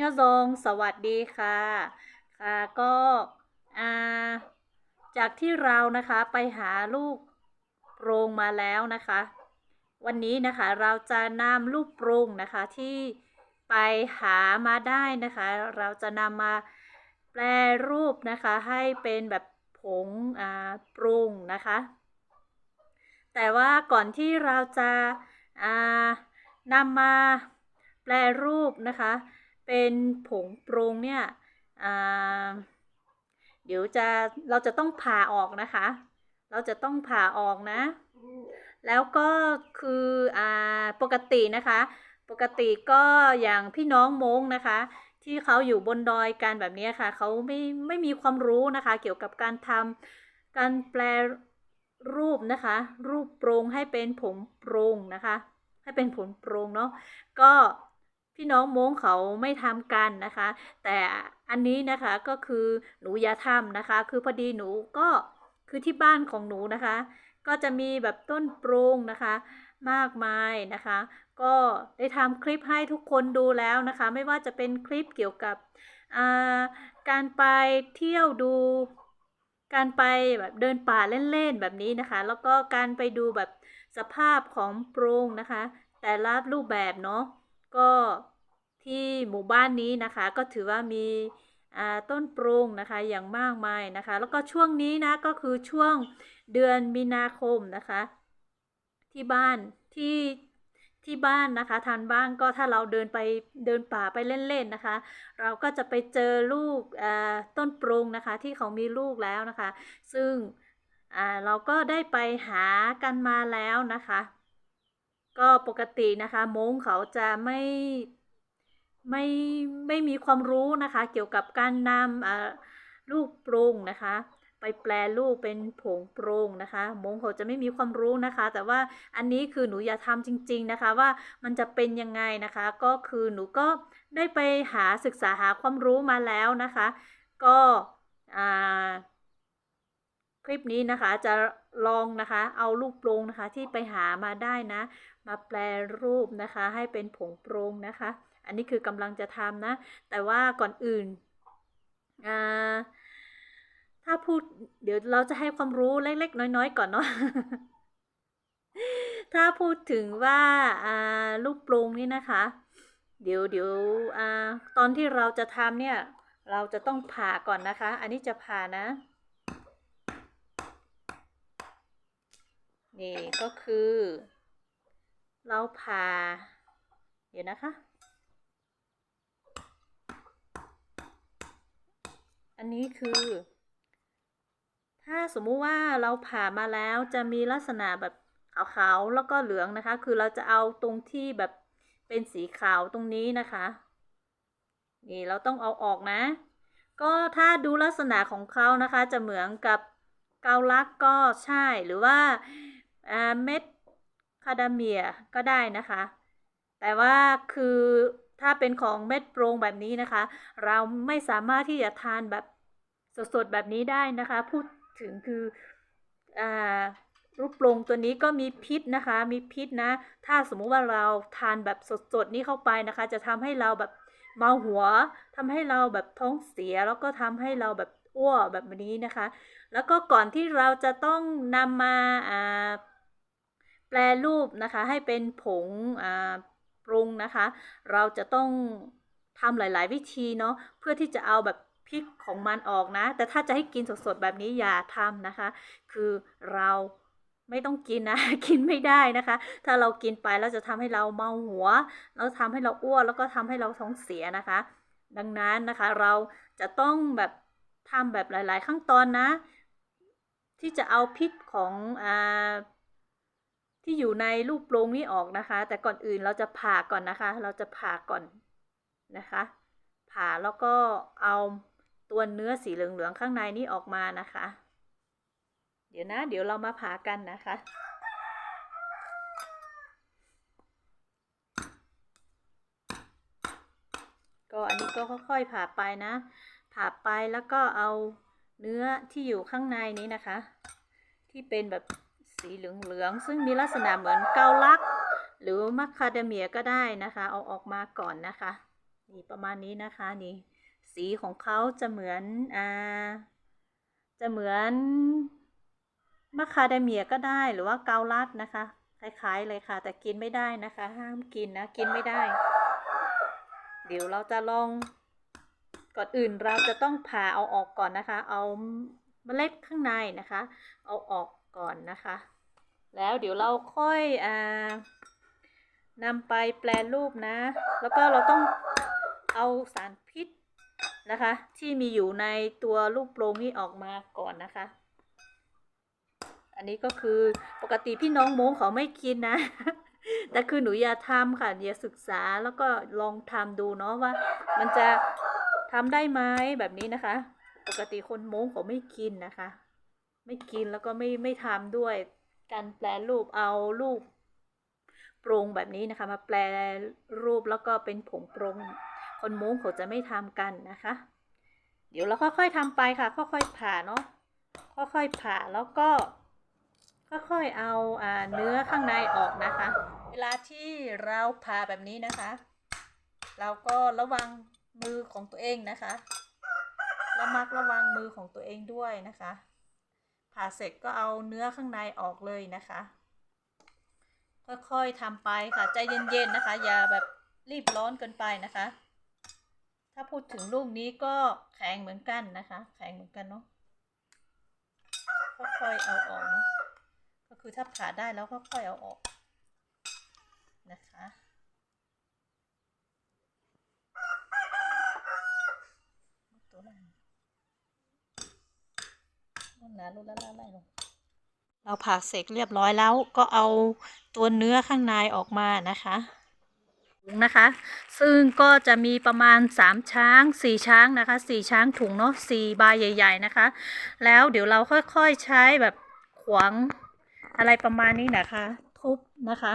ยอซงสวัสดีค่ะ ค่ะก็จากที่เรานะคะไปหาลูกโปรงมาแล้วนะคะ วันนี้นะคะเราจะนำลูกโปรงนะคะที่ไปหามาได้นะคะ เราจะนำมาแปลรูปนะคะให้เป็นแบบผงปรุงนะคะ แต่ว่าก่อนที่เราจะานำมาแปลรูปนะคะ เป็นผงปรุงเนี่ยเดี๋ยวจะเราจะต้องผ่าออกนะคะ เราจะต้องผ่าออกนะ แล้วก็คืออปกตินะคะ ปกติก็อย่างพี่น้องมงนะคะ ที่เขาอยู่บนดอยกันแบบนี้ค่ะ เขาไม่ไม่มีความรู้นะคะ เกี่ยวกับการทำการแปลรูปนะคะ รูปโปรงให้เป็นผงปรุงนะคะ ให้เป็นผงปรุงเนาะก็ พี่น้องม้งเขาไม่ทำกันนะคะ แต่อันนี้นะคะก็คือหนูอย่าทำนะคะ คือพอดีหนูก็คือที่บ้านของหนูนะคะ ก็จะมีแบบต้นปรุงนะคะ มากมายนะคะ ก็ได้ทำคลิปให้ทุกคนดูแล้วนะคะ ไม่ว่าจะเป็นคลิปเกี่ยวกับการไปเที่ยวดูการไปแบบเดินป่าเล่นๆแบบนี้นะคะ แล้วก็การไปดูแบบสภาพของปรุงนะคะ แต่ละรูปแบบเนาะ ก็ที่หมู่บ้านนี้นะคะ ก็ถือว่ามีต้นปรงนะคะอย่างมากมายนะคะ แล้วก็ช่วงนี้นะก็คือช่วงเดือนมีนาคมนะคะ ที่บ้านที่ที่บ้านนะคะทานบ้านก็ถ้าเราเดินไปเดินป่าไปเล่นๆนะคะ เราก็จะไปเจอลูกต้นปรงนะคะ ที่เขามีลูกแล้วนะคะ ซึ่งเราก็ได้ไปหากันมาแล้วนะคะ ก็ปกตินะคะมงเขาจะไม่ไม่ไม่มีความรู้นะคะ เกี่ยวกับการนำลูกปรุงนะคะ ไปแปลรูปเป็นผงปรุงนะคะ มงเขาจะไม่มีความรู้นะคะ แต่ว่าอันนี้คือหนูอย่าทำจริง ๆนะคะ ว่ามันจะเป็นยังไงนะคะ ก็คือหนูก็ได้ไปหาศึกษาหาความรู้มาแล้วนะคะ ก็คลิปนี้นะคะจะ ลองนะคะ เอาลูกโปรงนะคะที่ไปหามาได้นะ มาแปลรูปนะคะ ให้เป็นผงโปรงนะคะ อันนี้คือกำลังจะทำนะ แต่ว่าก่อนอื่นถ้าพูดเดี๋ยวเราจะให้ความรู้เล็กๆ น้อยๆ ก่อนเนาะถ้าพูดถึงว่าลูกปรงนี่นะคะ เดี๋ยวเดี๋ยวอตอนที่เราจะทำเนี่ย เราจะต้องผ่าก่อนนะคะ อันนี้จะผ่านะ นี่ก็คือ เราผ่า เดี๋ยวนะคะ อันนี้คือ ถ้าสมมุติว่าเราผ่ามาแล้วจะมีลักษณะแบบขาวๆแล้วก็เหลืองนะคะ คือเราจะเอาตรงที่แบบเป็นสีขาวตรงนี้นะคะ นี่เราต้องเอาออกนะ ก็ถ้าดูลักษณะของเขานะคะ จะเหมือนกับเกาลักก็ใช่หรือว่า เม็ดคาดาเมียก็ได้นะคะ แต่ว่าคือถ้าเป็นของเม็ดโปรงแบบนี้นะคะ เราไม่สามารถที่จะทานแบบสดๆแบบนี้ได้นะคะ พูดถึงคืออรูปโปรงตัวนี้ก็มีพิษนะคะ มีพิษนะ ถ้าสมมุติว่าเราทานแบบสดๆนี้เข้าไปนะคะ จะทำให้เราแบบเมาหัวทำให้เราแบบท้องเสียแล้วก็ทำให้เราแบบอ้วแบบนี้นะคะ แล้วก็ก่อนที่เราจะต้องนำมาแป ลรูปนะคะให้เป็นผงปรุงนะคะ เราจะต้องทำหลาย ๆ วิธีเนาะเพื่อที่จะเอาแบบพริกของมันออกนะ แต่ถ้าจะให้กินสด ๆ แบบนี้อย่าทำนะคะ คือเราไม่ต้องกินนะ กินไม่ได้นะคะ ถ้าเรากินไปแล้วจะทำให้เราเมาหัว แล้วทำให้เราอ้วนแล้วก็ทำให้เราท้องเสียนะคะ ดังนั้นนะคะเราจะต้องแบบทำแบบหลาย ๆ ขั้นตอนนะ ที่จะเอาพิษของอ่า ที่อยู่ในรูปโปรงนี้ออกนะคะ แต่ก่อนอื่นเราจะผ่าก่อนนะคะ เราจะผ่าก่อนนะคะ ผ่าแล้วก็เอาตัวเนื้อสีเหลืองๆข้างในนี้ออกมานะคะ เดี๋ยวนะ เดี๋ยวเรามาผ่ากันนะคะก็อันนี้ก็ค่อยๆผ่าไปนะ ผ่าไปแล้วก็เอาเนื้อที่อยู่ข้างในนี้นะคะ ที่เป็นแบบ สีเหลืองๆซึ่งมีลักษณะเหมือนเกาลัก หรือมัคคาเดเมียก็ได้นะคะ เอาออกมาก่อนนะคะนี่ประมาณนี้นะคะนี่สีของเขาจะเหมือนอ่าจะเหมือนมะคาเดเมียก็ได้หรือว่าเกาลัดนะคะ คล้ายๆเลยค่ะ แต่กินไม่ได้นะคะ ห้ามกินนะกินไม่ได้ เดี๋ยวเราจะลองก่อนอื่นเราจะต้องผ่าเอาออกก่อนนะคะ เอาเมล็ดข้างในนะคะ เอาออก ก่อนนะคะ แล้วเดี๋ยวเราค่อยอ่านำไปแปลรูปนะ แล้วก็เราต้องเอาสารพิษนะคะ ที่มีอยู่ในตัวลูกโป่งนี้ออกมาก่อนนะคะ อันนี้ก็คือปกติพี่น้องโม้งเขาไม่กินนะ แต่คือหนูอย่าทำค่ะอย่าศึกษาแล้วก็ลองทำดูเนาะว่า มันจะทำได้ไหมแบบนี้นะคะ ปกติคนโม้งเขาไม่กินนะคะ ไม่กินแล้วก็ไม่ไม่ทำด้วย การแปลรูปเอาลูกโปรงแบบนี้นะคะ มาแปลรูปแล้วก็เป็นผงโปรงคนม้งเขาจะไม่ทำกันนะคะ เดี๋ยวเราค่อยๆทำไปค่ะ ค่อยๆผ่าเนาะค่อยๆผ่าแล้วก็ค่อยๆเอาอ่าเนื้อข้างในออกนะคะ เวลาที่เราผ่าแบบนี้นะคะ เราก็ระวังมือของตัวเองนะคะระมัดระวังมือของตัวเองด้วยนะคะ ผ่าเสร็จก็เอาเนื้อข้างในออกเลยนะคะ ค่อยๆทำไปค่ะใจเย็นๆนะคะ อย่าแบบรีบร้อนเกินไปนะคะ ถ้าพูดถึงลูกนี้ก็แข็งเหมือนกันนะคะ แข็งเหมือนกันเนาะค่อยๆเอาออกเนาะก็คือถ้าผ่าได้แล้วก็ค่อยเอาออกนะคะตัวนั้น รุ่นนะรุ่นละละไล่ลงเราผ่าเสร็จเรียบร้อยแล้วก็เอาตัวเนื้อข้างในออกมานะคะถุงนะคะ ซึ่งก็จะมีประมาณ 3 ช้าง 4 ช้างนะคะ 4 ช้างถุงเนาะ4ใบใหญ่ ๆนะคะ แล้วเดี๋ยวเราค่อยๆใช้แบบขวางอะไรประมาณนี้นะคะ ทุบนะคะ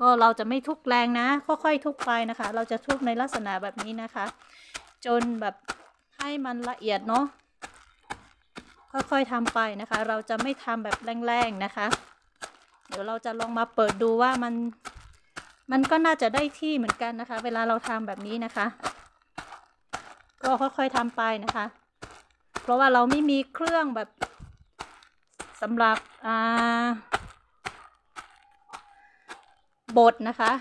ก็เราจะไม่ทุบแรงนะ ค่อยๆทุบไปนะคะ เราจะทุบในลักษณะแบบนี้นะคะ จนแบบให้มันละเอียดเนาะ ค่อยๆทำไปนะคะ เราจะไม่ทำแบบแรงๆนะคะ เดี๋ยวเราจะลองมาเปิดดูว่ามัน มันก็น่าจะได้ที่เหมือนกันนะคะ เวลาเราทำแบบนี้นะคะ ก็ค่อยๆทำไปนะคะ เพราะว่าเราไม่มีเครื่องแบบสำหรับอ่าบดนะคะ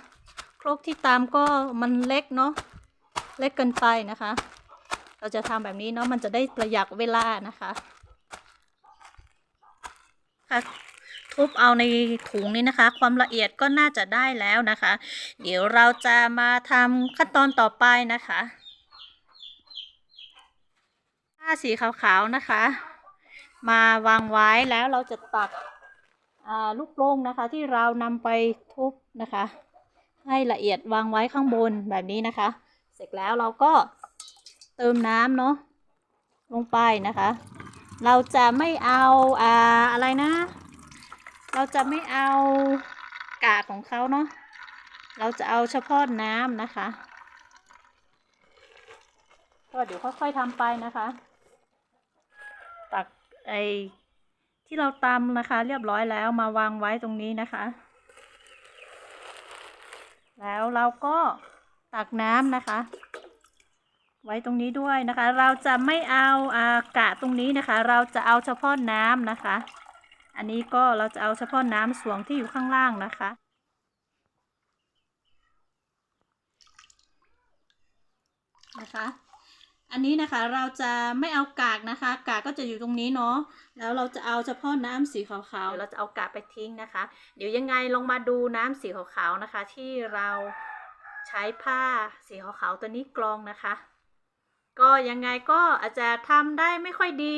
ครกที่ตามก็มันเล็กเนาะเล็กเกินไปนะคะ เราจะทำแบบนี้เนาะมันจะได้ประหยัดเวลานะคะ ค่ะทุบเอาในถุงนี้นะคะ ความละเอียดก็น่าจะได้แล้วนะคะ เดี๋ยวเราจะมาทำขั้นตอนต่อไปนะคะผ้าสีขาวๆนะคะ มาวางไว้แล้วเราจะตักลูกโป่งนะคะ ที่เรานำไปทุบนะคะ ให้ละเอียดวางไว้ข้างบนแบบนี้นะคะ เสร็จแล้วเราก็เติมน้ำเนาะลงไปนะคะ เราจะไม่เอาอ่าอะไรนะ เราจะไม่เอากากของเขาเนาะเราจะเอาเฉพาะน้ำนะคะ ก็เดี๋ยวค่อยๆทำไปนะคะ ตักไอที่เราตำนะคะ เรียบร้อยแล้วมาวางไว้ตรงนี้นะคะ แล้วเราก็ตักน้ำนะคะ ไว้ตรงนี้ด้วยนะคะ เราจะไม่เอาอากะตรงนี้นะคะ เราจะเอาเฉพาะน้ำนะคะ อันนี้ก็เราจะเอาเฉพาะน้ำสวงที่อยู่ข้างล่างนะคะ นะคะ อันนี้นะคะเราจะไม่เอากากนะคะ กากก็จะอยู่ตรงนี้เนาะแล้วเราจะเอาเฉพาะน้ำสีขาวๆเราจะเอากากไปทิ้งนะคะ เดี๋ยวยังไงลองมาดูน้ำสีขาวๆนะคะ ที่เราใช้ผ้าสีขาวๆตัวนี้กรองนะคะ ก็ยังไงก็อาจจะทำได้ไม่ค่อยดี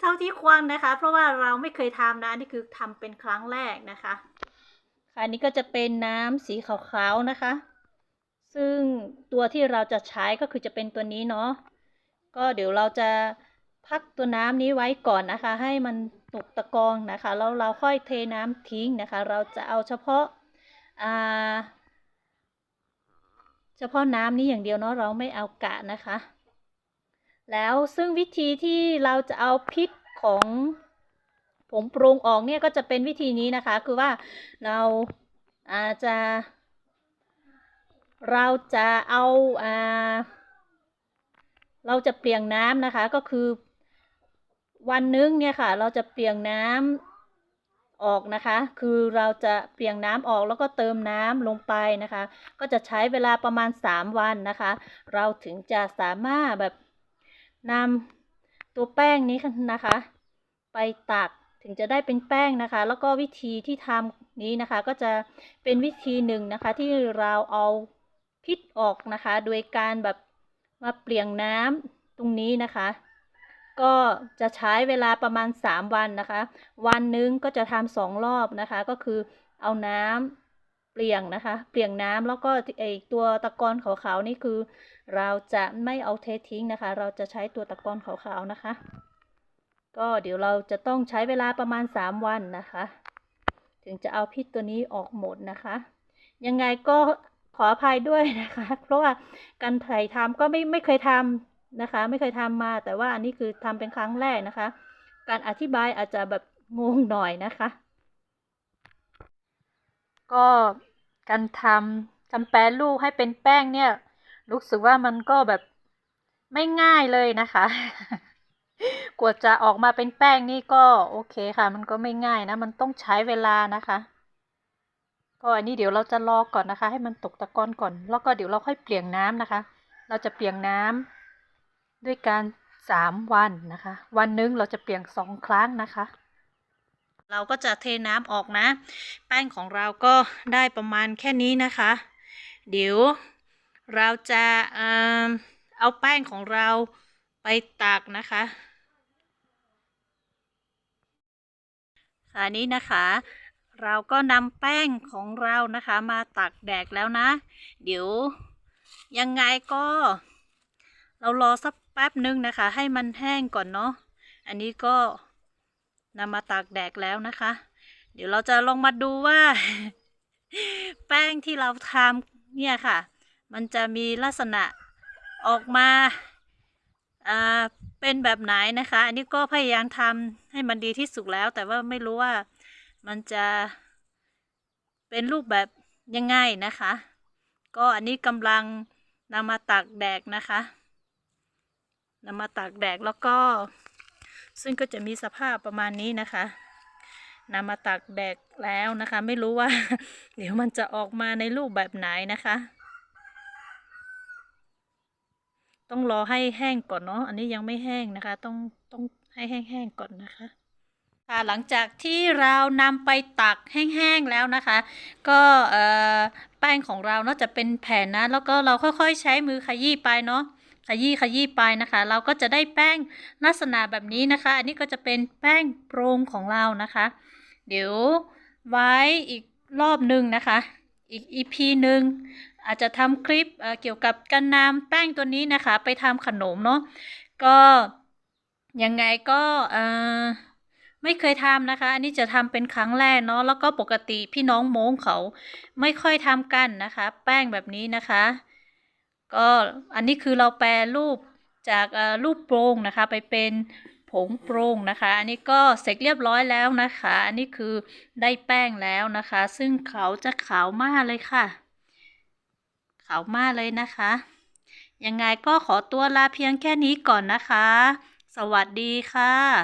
เท่าที่ควรนะคะ เพราะว่าเราไม่เคยทำนะนี่คือทำเป็นครั้งแรกนะคะค่ะอันนี้ก็จะเป็นน้ำสีขาวๆนะคะ ซึ่งตัวที่เราจะใช้ก็คือจะเป็นตัวนี้เนาะก็เดี๋ยวเราจะพักตัวน้ำนี้ไว้ก่อนนะคะ ให้มันตกตะกองนะคะแล้วเราค่อยเทน้ำทิ้งนะคะ เราจะเอาเฉพาะอ่า เฉพาะน้ำนี้อย่างเดียวเนาะเราไม่เอากะนะคะ แล้วซึ่งวิธีที่เราจะเอาพิษของผงปรุงออกเนี่ยก็จะเป็นวิธีนี้นะคะ คือว่าเราอาจจะ เราจะเอาอ่าเราจะเปลี่ยนน้ำนะคะก็คือวันนึงเนี่ยค่ะ เราจะเปลี่ยนน้ำ ออกนะคะ คือเราจะเปลี่ยนน้ำออกแล้วก็เติมน้ำลงไปนะคะ ก็จะใช้เวลาประมาณ 3 วันนะคะ เราถึงจะสามารถแบบนำตัวแป้งนี้นะคะ ไปตักถึงจะได้เป็นแป้งนะคะ แล้วก็วิธีที่ทำนี้นะคะ ก็จะเป็นวิธีหนึ่งนะคะ ที่เราเอาพิษออกนะคะ โดยการแบบมาเปลี่ยนน้ำตรงนี้นะคะ ก็จะใช้เวลาประมาณ 3 วันนะคะ วันหนึงก็จะทำสองรอบนะคะ ก็คือเอาน้ำเปลี่ยนนะคะ เปลี่ยนน้ำแล้วก็ไอตัวตะกอนขาวๆนี่คือ เราจะไม่เอาเททิ้งนะคะ เราจะใช้ตัวตะกอนขาวๆนะคะ ก็เดี๋ยวเราจะต้องใช้เวลาประมาณ 3 วันนะคะ ถึงจะเอาพิษตัวนี้ออกหมดนะคะ ยังไงก็ขออภัยด้วยนะคะ เพราะว่าการถ่ายทำก็ไม่ไม่เคยทำ นะคะ ไม่เคยทำมา แต่ว่าอันนี้คือทำเป็นครั้งแรกนะคะ การอธิบายอาจจะแบบงงหน่อยนะคะ ก็การทำการแปรรูปให้เป็นแป้งเนี่ย รู้สึกว่ามันก็แบบไม่ง่ายเลยนะคะ กว่าจะออกมาเป็นแป้งนี่ก็โอเคค่ะ มันก็ไม่ง่ายนะ มันต้องใช้เวลานะคะ ก็อันนี้เดี๋ยวเราจะรอก่อนนะคะ ให้มันตกตะกอนก่อน แล้วก็เดี๋ยวเราค่อยเปลี่ยนน้ำนะคะ เราจะเปลี่ยนน้ำ ด้วยการสามวันนะคะ วันหนึงเราจะเปลี่ยนสองครั้งนะคะ เราก็จะเทน้ำออกนะ แป้งของเราก็ได้ประมาณแค่นี้นะคะ เดี๋ยวเราจะเออเอาแป้งของเราไปตักนะคะค่ะนี้นะคะ เราก็นำแป้งของเรานะคะ มาตักแดกแล้วนะ เดี๋ยวยังไงก็ เรารอสัก ป๊บนึงนะคะ ให้มันแห้งก่อนเนาะ อันนี้ก็นำมาตากแดกแล้วนะคะ เดี๋ยวเราจะลองมาดูว่า แป้งที่เราทำเนี่ยค่ะ มันจะมีลักษณะออกมาเป็นแบบไหนนะคะ อันนี้ก็พยายามทำให้มันดีที่สุดแล้ว แต่ว่าไม่รู้ว่ามันจะเป็นรูปแบบยังไงนะคะ ก็อันนี้กำลังนำมาตากแดกนะคะ นำมาตากแดกแล้วก็ ซึ่งก็จะมีสภาพประมาณนี้นะคะนำมาตากแดกแล้วนะคะ ไม่รู้ว่า เดี๋ยวมันจะออกมาในรูปแบบไหนนะคะ ต้องรอให้แห้งก่อนเนาะอันนี้ยังไม่แห้งนะคะ ต้องต้องให้แห้งๆก่อนนะคะค่ะหลังจากที่เรานำไปตักแห้งๆแล้วนะคะ ก็แป้งของเราเนาะจะเป็นแผ่นนะ แล้วก็เราค่อยๆใช้มือขยี้ไปเนาะ ขยี้ขยี้ไปนะคะ เราก็จะได้แป้งลักษณะแบบนี้นะคะ อันนี้ก็จะเป็นแป้งโปร่งของเรานะคะ เดี๋ยวไว้อีกรอบหนึ่งนะคะ อีกอีพีหนึ่งอาจจะทำคลิปเเกี่ยวกับการนำแป้งตัวนี้นะคะ ไปทำขนมเนาะก็ยังไงก็ไม่เคยทำนะคะ อันนี้จะทำเป็นครั้งแรกเนาะแล้วก็ปกติพี่น้องโม้งเขาไม่ค่อยทำกันนะคะ แป้งแบบนี้นะคะ ก็อันนี้คือเราแปรรูปจากรูปโปร่งนะคะ ไปเป็นผงโปร่งนะคะ อันนี้ก็เสร็จเรียบร้อยแล้วนะคะ อันนี้คือได้แป้งแล้วนะคะ ซึ่งเขาจะขาวมากเลยค่ะ ขาวมากเลยนะคะ ยังไงก็ขอตัวลาเพียงแค่นี้ก่อนนะคะ สวัสดีค่ะ